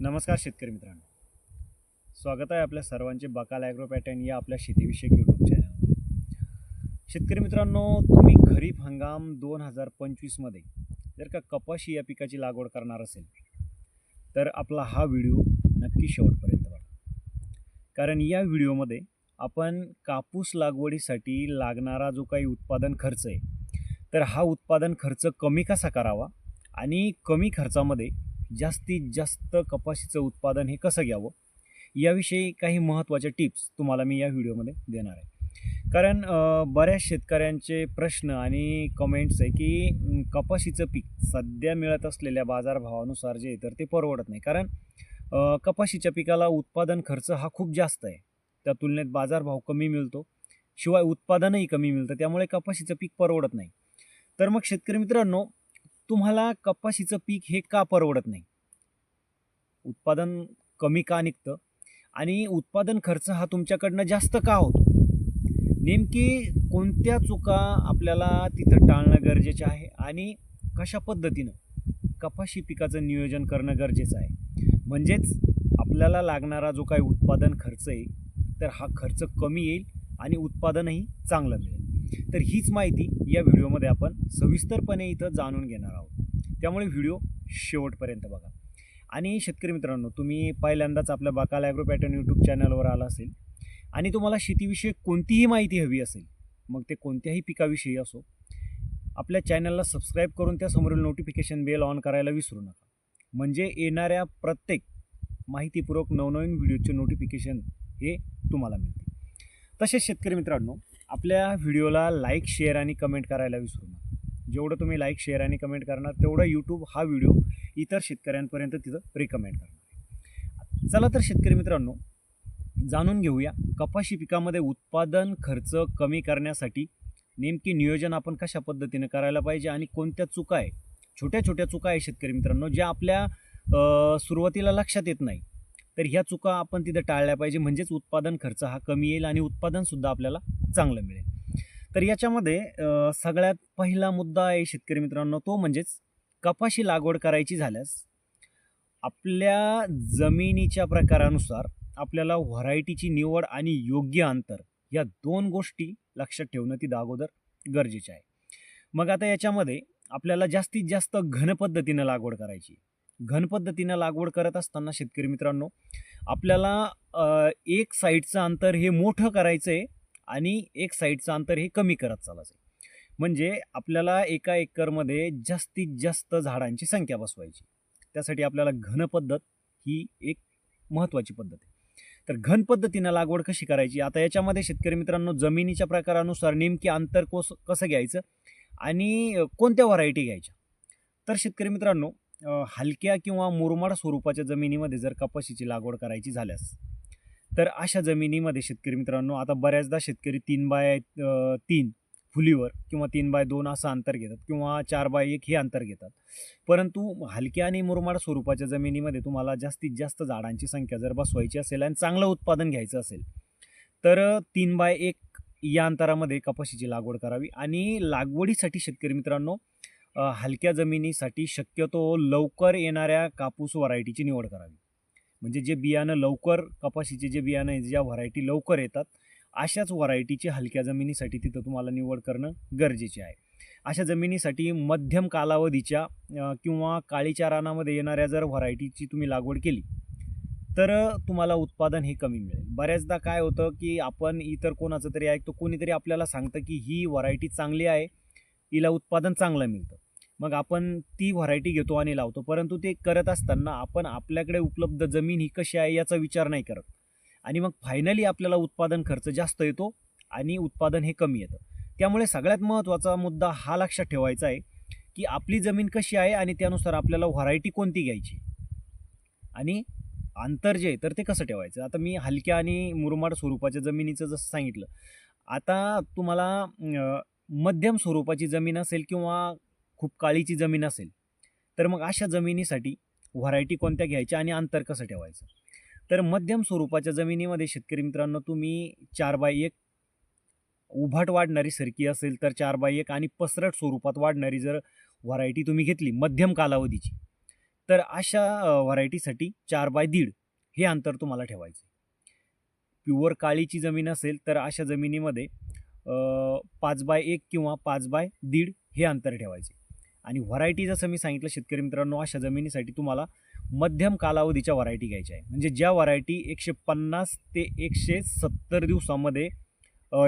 नमस्कार शेतकरी मित्रांनो. स्वागत आहे आपल्या सर्वांचे बकाल ॲग्रो पॅटर्न या आपल्या शेतीविषयक यूट्यूब चॅनलमध्ये शेतकरी मित्रांनो तुम्ही खरीप हंगाम दोन हजार पंचवीसमध्ये जर का कपाशी या पिकाची लागवड करणार असेल तर आपला हा व्हिडिओ नक्की शेवटपर्यंत बघा. कारण या व्हिडिओमध्ये आपण कापूस लागवडीसाठी लागणारा जो काही उत्पादन खर्च आहे तर हा उत्पादन खर्च कमी कसा करावा आणि कमी खर्चामध्ये जास्तीत जास्त कपाशीचं उत्पादन हे कसं घ्यावं? याविषयी काही महत्त्वाच्या टिप्स तुम्हाला मी या व्हिडिओमध्ये देणार आहे. कारण बऱ्याच शेतकऱ्यांचे प्रश्न आणि कमेंट्स आहे की कपाशीचं पीक सध्या मिळत असलेल्या बाजारभावानुसार जे आहे तर ते परवडत नाही. कारण कपाशीच्या पिकाला उत्पादन खर्च हा खूप जास्त आहे. त्या तुलनेत बाजारभाव कमी मिळतो. शिवाय उत्पादनही कमी मिळतं. त्यामुळे कपाशीचं पीक परवडत नाही. तर मग शेतकरी मित्रांनो तुम्हाला कपाशीचं पीक हे का परवडत नाही? उत्पादन कमी का निघतं? आणि उत्पादन खर्च हा तुमच्याकडनं जास्त का होतो? नेमकी कोणत्या चुका आपल्याला तिथं टाळणं गरजेचं आहे? आणि कशा पद्धतीनं कपाशी पिकाचं नियोजन करणं गरजेचं आहे? म्हणजेच आपल्याला लागणारा जो काही उत्पादन खर्च आहे तर हा खर्च कमी येईल आणि उत्पादनही चांगलं मिळेल. तर हीच माहिती या व्हिडिओमध्ये आपण सविस्तरपणे इथं जाणून घेणार आहोत. त्यामुळे व्हिडिओ शेवटपर्यंत बघा. आणि शेतकरी मित्रांनो तुम्ही पहिल्यांदाच आपल्या बाकाल ॲग्रो पॅटर्न यूट्यूब चॅनलवर आला असेल आणि तुम्हाला शेतीविषयी कोणतीही माहिती हवी असेल मग ते कोणत्याही पिकाविषयी असो आपल्या चॅनलला सबस्क्राईब करून त्यासमोरील नोटिफिकेशन बेल ऑन करायला विसरू नका. म्हणजे येणाऱ्या प्रत्येक माहितीपूर्वक नवनवीन व्हिडिओचे नोटिफिकेशन हे तुम्हाला मिळते तसेच शेतकरी मित्रांनो आपल्या व्हिडिओला लाईक शेअर आणि कमेंट करायला विसरू नका. जेवढं तुम्ही लाईक शेअर आणि कमेंट करणार तेवढं यूट्यूब हा व्हिडिओ इतर शेतकऱ्यांपर्यंत तिथं रिकमेंड करणार चला तर शेतकरी मित्रांनो जाणून घेऊया कपाशी पिकामध्ये उत्पादन खर्च कमी करण्यासाठी नेमकी नियोजन आपण कशा पद्धतीने करायला पाहिजे आणि कोणत्या चुका आहे? छोट्या छोट्या चुका आहे शेतकरी मित्रांनो ज्या आपल्या सुरुवातीला लक्षात येत नाही. तर ह्या चुका आपण तिथं टाळल्या पाहिजे. म्हणजेच उत्पादन खर्च हा कमी येईल आणि उत्पादनसुद्धा आपल्याला चांगलं मिळेल. तर याच्यामध्ये सगळ्यात पहिला मुद्दा आहे शेतकरी मित्रांनो तो म्हणजेच कपाशी लागवड करायची झाल्यास आपल्या जमिनीच्या प्रकारानुसार आपल्याला व्हरायटीची निवड आणि योग्य अंतर या दोन गोष्टी लक्षात ठेवणं ती अगोदर गरजेचे आहे. मग आता याच्यामध्ये आपल्याला जास्तीत जास्त घन पद्धतीनं लागवड करायची. घन पद्धतीनं लागवड करत असताना शेतकरी मित्रांनो आपल्याला एक साईडचं अंतर हे मोठं करायचं आहे आणि एक साईडचं अंतर हे कमी करत चालायचं म्हणजे आपल्याला एका एकरमध्ये जास्तीत जास्त झाडांची संख्या बसवायची. त्यासाठी आपल्याला घन पद्धत ही एक महत्त्वाची पद्धत आहे. तर घन पद्धतीनं लागवड कशी करायची? आता याच्यामध्ये शेतकरी मित्रांनो जमिनीच्या प्रकारानुसार नेमकी अंतर कोस कसं घ्यायचं? आणि कोणत्या व्हरायटी घ्यायच्या? तर शेतकरी मित्रांनो हलक्या किंवा मुरमाड स्वरूपाच्या जमिनीमध्ये जर कपाशीची लागवड करायची झाल्यास तर अशा जमिनीमध्ये शेतकरी मित्रांनो आता बऱ्याचदा शेतकरी तीन बाय तीन फुलीवर किंवा तीन बाय दोन असं अंतर घेतात किंवा चार बाय एक हे अंतर घेतात. परंतु हलक्या आणि मुरमाड स्वरूपाच्या जमिनीमध्ये तुम्हाला जास्तीत जास्त झाडांची संख्या जर बसवायची असेल आणि चांगलं उत्पादन घ्यायचं असेल तर तीन बाय एक या अंतरामध्ये कपाशीची लागवड करावी आणि लागवडीसाठी शेतकरी मित्रांनो हलक्या जमिनीसाठी शक्यतो लवकर येणाऱ्या कापूस व्हरायटीची निवड करावी. म्हणजे जे बियाणं लवकर कपाशीचे जे बियाणं आहे ज्या व्हरायटी लवकर येतात अशाच व्हरायटीची हलक्या जमिनीसाठी तिथं तुम्हाला निवड करणं गरजेचे आहे. अशा जमिनीसाठी मध्यम कालावधीच्या किंवा काळीच्या रानामध्ये येणाऱ्या जर व्हरायटीची तुम्ही लागवड केली तर तुम्हाला उत्पादन हे कमी मिळेल. बऱ्याचदा काय होतं की आपण इतर कोणाचं तरी ऐकतो कोणीतरी आपल्याला सांगतं की ही व्हरायटी चांगली आहे हिला उत्पादन चांगलं मिळतं. मग आपण ती व्हरायटी घेतो आणि लावतो. परंतु ते करत असताना आपण आपल्याकडे उपलब्ध जमीन ही कशी आहे याचा विचार नाही करत. आणि मग फायनली आपल्याला उत्पादन खर्च जास्त येतो आणि उत्पादन हे कमी येतं. त्यामुळे सगळ्यात महत्त्वाचा मुद्दा हा लक्षात ठेवायचा आहे की आपली जमीन कशी आहे आणि त्यानुसार आपल्याला व्हरायटी कोणती घ्यायची. आणि अंतर जे आहे तर ते कसं ठेवायचं? आता मी हलक्या आणि मुरमाड स्वरूपाच्या जमिनीचं जसं सांगितलं. आता तुम्हाला मध्यम स्वरूपाची जमीन असेल किंवा खूप काळीची जमीन असेल तर मग अशा जमिनीसाठी व्हरायटी कोणत्या घ्यायच्या आणि अंतर कसं ठेवायचं? तर मध्यम स्वरूपाच्या जमिनीमध्ये शेतकरी मित्रांनो तुम्ही चार बाय एक उभाट वाढणारी सरकी असेल तर चार बाय एक आणि पसरट स्वरूपात वाढणारी जर व्हरायटी तुम्ही घेतली मध्यम कालावधीची तर अशा व्हरायटीसाठी चार बाय दीड हे अंतर तुम्हाला ठेवायचं प्युअर काळीची जमीन असेल तर अशा जमिनीमध्ये पाच बाय एक किंवा पाच बाय दीड हे अंतर ठेवायचे आणि व्हरायटी जसं मी सांगितलं शेतकरी मित्रांनो अशा जमिनीसाठी तुम्हाला मध्यम कालावधीच्या व्हरायटी घ्यायच्या आहे. म्हणजे ज्या व्हरायटी एकशे पन्नास ते एकशे सत्तर दिवसामध्ये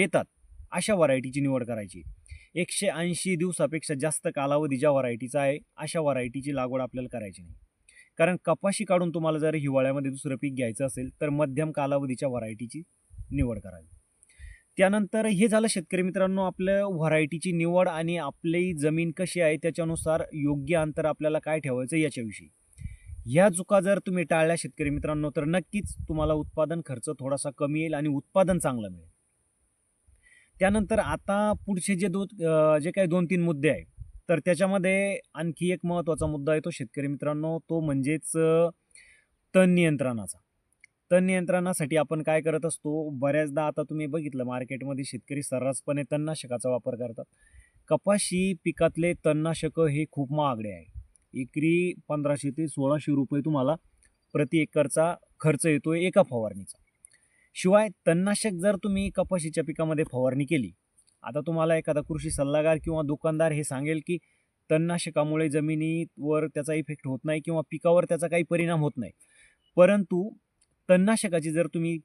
येतात अशा व्हरायटीची निवड करायची. एकशे ऐंशी दिवसापेक्षा जास्त कालावधी ज्या व्हरायटीचा आहे अशा व्हरायटीची लागवड आपल्याला करायची नाही. कारण कपाशी काढून तुम्हाला जर हिवाळ्यामध्ये दुसरं पीक घ्यायचं असेल तर मध्यम कालावधीच्या व्हरायटीची निवड करावी. त्यानंतर हे झालं शेतकरी मित्रांनो आपलं व्हरायटीची निवड आणि आपली जमीन कशी आहे त्याच्यानुसार योग्य अंतर आपल्याला काय ठेवायचं याच्याविषयी. ह्या चुका जर तुम्ही टाळल्या शेतकरी मित्रांनो तर नक्कीच तुम्हाला उत्पादन खर्च थोडासा कमी येईल आणि उत्पादन चांगलं मिळेल. त्यानंतर आता पुढचे जे दो जे काही दोन तीन मुद्दे आहे तर त्याच्यामध्ये आणखी एक महत्त्वाचा मुद्दा आहे तो शेतकरी मित्रांनो तो म्हणजेच तण नियंत्रणाचा. तण नियंत्रणासाठी आपण काय करत असतो बऱ्याचदा आता तुम्ही बघितलं मार्केटमध्ये शेतकरी सर्रासपणे तणनाशकाचा वापर करतात. कपाशी पिकातले तणनाशकं हे खूप महागडे आहे. एकरी पंधराशे ते सोळाशे रुपये तुम्हाला प्रति एकरचा खर्च येतो एका फवारणीचा. शिवाय तणनाशक जर तुम्ही कपाशीच्या पिकामध्ये फवारणी केली आता तुम्हाला एखादा कृषी सल्लागार किंवा दुकानदार हे सांगेल की तणनाशकामुळे जमिनीवर त्याचा इफेक्ट होत नाही किंवा पिकावर त्याचा काही परिणाम होत नाही. परंतु तणनाशकाची जर तुम्ही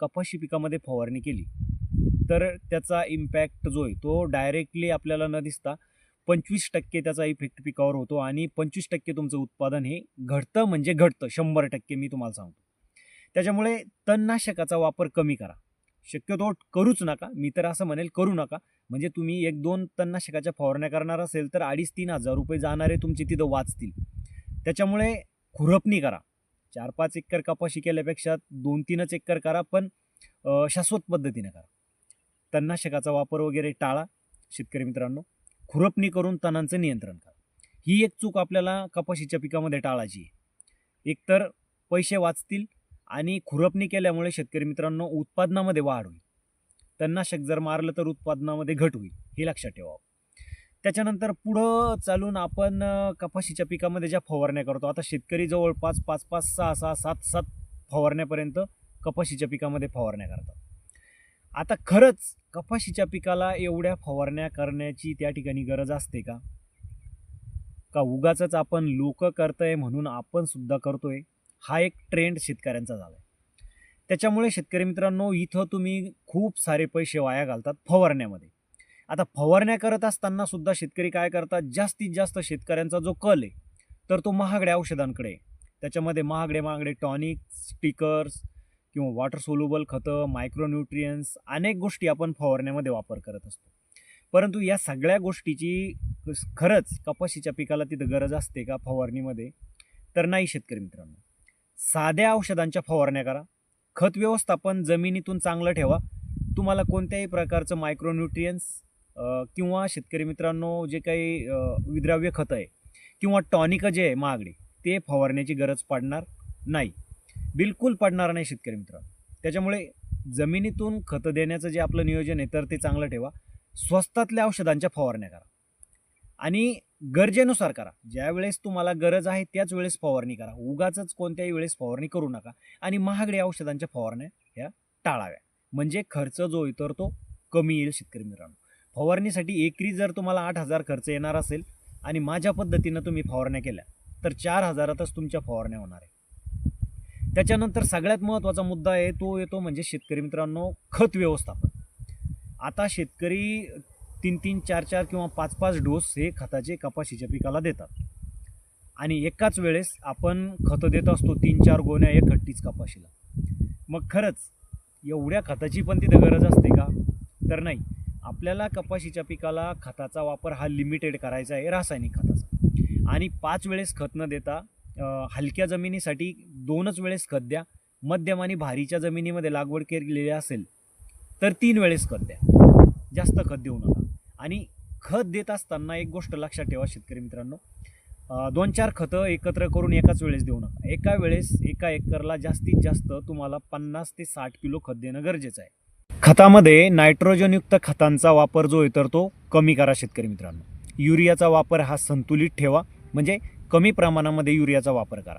कपाशी पिकामध्ये फवारणी केली तर त्याचा इम्पॅक्ट जो आहे तो डायरेक्टली आपल्याला न दिसता पंचवीस टक्के त्याचा इफेक्ट पिकावर होतो आणि पंचवीस टक्के तुमचं उत्पादन हे घटतं म्हणजे घटतं शंभर टक्के मी तुम्हाला सांगतो. त्याच्यामुळे तणनाशकाचा वापर कमी करा. शक्यतो करूच नका. मी तर असं म्हणेल करू नका. म्हणजे तुम्ही एक दोन तणनाशकाच्या फवारण्या करणार असेल तर अडीच तीन हजार रुपये जाणारे तुमचे तिथं वाचतील. त्याच्यामुळे खुरपणी करा. चार पाच एकर कपाशी केल्यापेक्षा दोन तीनच एकर करा पण शाश्वत पद्धतीने करा. तणनाशकाचा वापर वगैरे टाळा शेतकरी मित्रांनो. खुरपणी करून तणांचं नियंत्रण करा. ही एक चूक आपल्याला कपाशीच्या पिकामध्ये टाळायची आहे. एकतर पैसे वाचतील आणि खुरपणी केल्यामुळे शेतकरी मित्रांनो उत्पादनामध्ये वाढ होईल. तणनाशक जर मारलं तर उत्पादनामध्ये घट होईल हे लक्षात ठेवावं. त्याच्यानंतर पुढं चालून आपण कपाशीच्या पिकामध्ये ज्या फवारण्या करतो आता शेतकरी जवळपास पाच पाच सहा सहा सात सात फवारण्यापर्यंत कपाशीच्या पिकामध्ये फवारण्या करतात. आता खरंच कपाशीच्या पिकाला एवढ्या फवारण्या करण्याची त्या ठिकाणी गरज असते का? का उगाच आपण लोक करतंय म्हणून आपण सुद्धा करतोय? हा एक ट्रेंड शेतकऱ्यांचा झाला आहे त्याच्यामुळे शेतकरी मित्रांनो इथं तुम्ही खूप सारे पैसे वाया घालतात फवारण्यामध्ये. आता फवारण्या करत असताना सुद्धा शेतकरी काय करतात? जास्तीत जास्त शेतकऱ्यांचा जो कल आहे तर तो महागड्या औषधांकडे आहे. त्याच्यामध्ये महागडे महागडे टॉनिक स्टिकर्स किंवा वॉटर सोल्युबल खतं मायक्रोन्यूट्रियन्स अनेक गोष्टी आपण फवारण्यामध्ये वापर करत असतो. परंतु या सगळ्या गोष्टीची खरंच कपाशीच्या पिकाला तिथं गरज असते का फवारणीमध्ये? तर नाही शेतकरी मित्रांनो. साध्या औषधांच्या फवारण्या करा. खत व्यवस्थापन जमिनीतून चांगलं ठेवा. तुम्हाला कोणत्याही प्रकारचं मायक्रोन्यूट्रियन्स किंवा शेतकरी मित्रांनो जे काही विद्राव्य खतं आहे किंवा टॉनिकं जे आहे महागडी ते फवारण्याची गरज पडणार नाही. बिलकुल पडणार नाही शेतकरी मित्रांनो. त्याच्यामुळे जमिनीतून खतं देण्याचं जे आपलं नियोजन आहे तर ते चांगलं ठेवा. स्वस्तातल्या औषधांच्या फवारण्या करा. आणि गरजेनुसार करा. ज्या वेळेस तुम्हाला गरज आहे त्याच वेळेस फवारणी करा. उगाच कोणत्याही वेळेस फवारणी करू नका. आणि महागड्या औषधांच्या फवारण्या ह्या टाळाव्या. म्हणजे खर्च जो आहे तर तो कमी येईल शेतकरी मित्रांनो. फवारणीसाठी एकरी जर तुम्हाला आठ हजार खर्च येणार असेल आणि माझ्या पद्धतीनं तुम्ही फवारण्या केल्या तर चार हजारातच तुमच्या फवारण्या होणार आहे त्याच्यानंतर सगळ्यात महत्त्वाचा मुद्दा आहे तो येतो म्हणजे शेतकरी मित्रांनो खत व्यवस्थापन. आता शेतकरी तीन तीन चार चार किंवा पाच पाच डोस हे खताचे कपाशीच्या पिकाला देतात. आणि एकाच वेळेस आपण खतं देत असतो तीन चार गोण्या एक हट्टीच कपाशीला. मग खरंच एवढ्या खताची पण तिथं गरज असते का? तर नाही. आपल्याला कपाशीच्या पिकाला खताचा वापर हा लिमिटेड करायचा आहे रासायनिक खताचा. आणि पाच वेळेस खत न देता हलक्या जमिनीसाठी दोनच वेळेस खत द्या. मध्यम आणि भारीच्या जमिनीमध्ये लागवड केलेली असेल तर तीन वेळेस खत द्या. जास्त खत देऊ नका. आणि खत देत असताना एक गोष्ट लक्षात ठेवा शेतकरी मित्रांनो. दोन चार खतं एकत्र करून एकाच वेळेस देऊ नका. एका वेळेस एका एकरला जास्तीत जास्त तुम्हाला पन्नास ते साठ किलो खत देणं गरजेचं आहे. खतामध्ये नायट्रोजनयुक्त खतांचा वापर जो आहे तर तो कमी करा शेतकरी मित्रांनो. युरियाचा वापर हा संतुलित ठेवा म्हणजे कमी प्रमाणामध्ये युरियाचा वापर करा.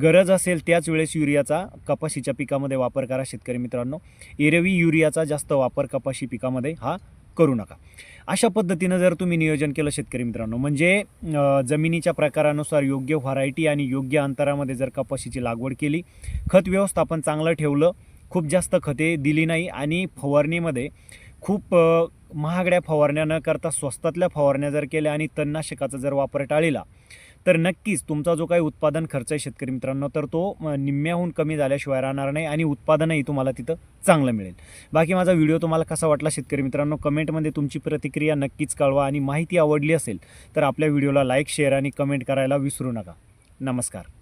गरज असेल त्याच वेळेस युरियाचा कपाशीच्या पिकामध्ये वापर करा शेतकरी मित्रांनो. एरवी युरियाचा जास्त वापर कपाशी पिकामध्ये हा करू नका. अशा पद्धतीनं जर तुम्ही नियोजन केलं शेतकरी मित्रांनो म्हणजे जमिनीच्या प्रकारानुसार योग्य व्हरायटी आणि योग्य अंतरामध्ये जर कपाशीची लागवड केली खत व्यवस्थापन चांगलं ठेवलं खूप जास्त खते दिली नाही आणि फवारणीमध्ये खूप महागड्या फवारण्या न करता स्वस्तातल्या फवारण्या जर केल्या आणि तणनाशकाचा जर वापर टाळीला तर नक्कीच तुमचा जो काही उत्पादन खर्च आहे शेतकरी मित्रांनो तर तो निम्म्याहून कमी झाल्याशिवाय राहणार नाही आणि उत्पादनही तुम्हाला तिथं चांगलं मिळेल. बाकी माझा व्हिडिओ तुम्हाला कसा वाटला शेतकरी मित्रांनो कमेंटमध्ये तुमची प्रतिक्रिया नक्कीच कळवा आणि माहिती आवडली असेल तर आपल्या व्हिडिओला लाईक शेअर आणि कमेंट करायला विसरू नका. नमस्कार.